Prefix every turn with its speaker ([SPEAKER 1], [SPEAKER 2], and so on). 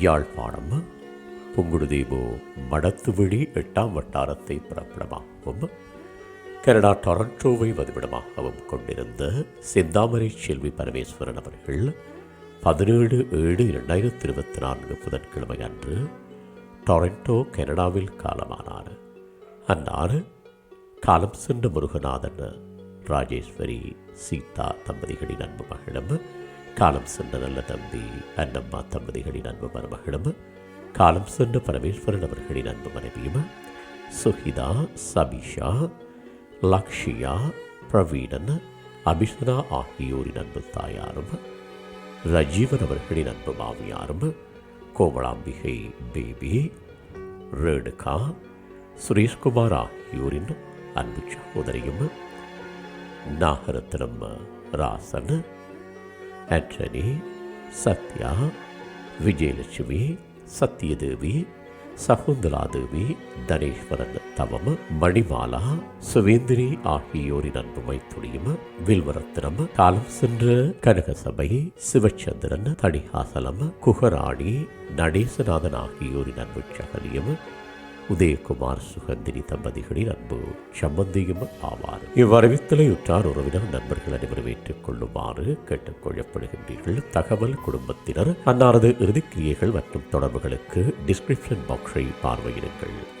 [SPEAKER 1] யாழ்ப்பாணம். புங்குடுதீபு மடத்துவிழி எட்டாம் வட்டாரத்தை பிறப்பிடமாகவும் கனடா டொரண்டோவை வதிவிடமாகவும் கொண்டிருந்த செந்தாமரை செல்வி பரமேஸ்வரன் அவர்கள் பதினேழு ஏழு இரண்டாயிரத்தி இருபத்தி நான்கு புதன்கிழமை அன்று டொரண்டோ கனடாவில் காலமானார். அன்னார் காலம் சென்ற முருகநாதன் ராஜேஸ்வரி சீதா தம்பதிகளின் அன்பு மகளும் காலம் சென்ற நல்ல தம்பி. அன்னம்மா தம்பதிகளின் அன்பு மருமகளும் காலம் சென்ற பரமேஸ்வரன் அவர்களின் அன்பு மனைவியும் சுஹிதா சபிஷா லக்ஷியா பிரவீணன் அபிஷனா ஆகியோரின் அன்பு தாயாரும் ரஜீவன் அவர்களின் அன்பு மாமியாரும் கோமளாம்பிகை பேபி ரேணுகா சுரேஷ்குமார் ஆகியோரின் அன்பு சகோதரியும் நாகரத்னம் ராசன் ஆண்டனி சத்யா விஜயலட்சுமி சத்யதேவி சகுந்தலாதேவி தனேஸ்வரன் தவம் மணிமாலா சுவேந்திரி ஆகியோரின் அன்பு மைத்துடியும் வில்வரத்னம் காலம் சென்ற கனகசபை சிவச்சந்திரன் தணிகாசலம் குகராணி நடேசநாதன் ஆகியோரின் அன்பு சகலியும் உதயகுமார் சுகந்தினி தம்பதிகளின் அன்பு சம்பந்தியும் ஆவார். இவ்வரவித்தலை உற்றார் உறவினர் நண்பர்கள் அனைவரும் ஏற்றுக் கொள்ளுமாறு கேட்டுக்கொள்ளப்படுகின்றீர்கள். தகவல் குடும்பத்தினர் அன்னாரது இறுதிக்கிரியைகள் மற்றும் தொடர்புகளுக்கு டிஸ்கிரிப்ஷன் பாக்ஸை பார்வையிடுங்கள்.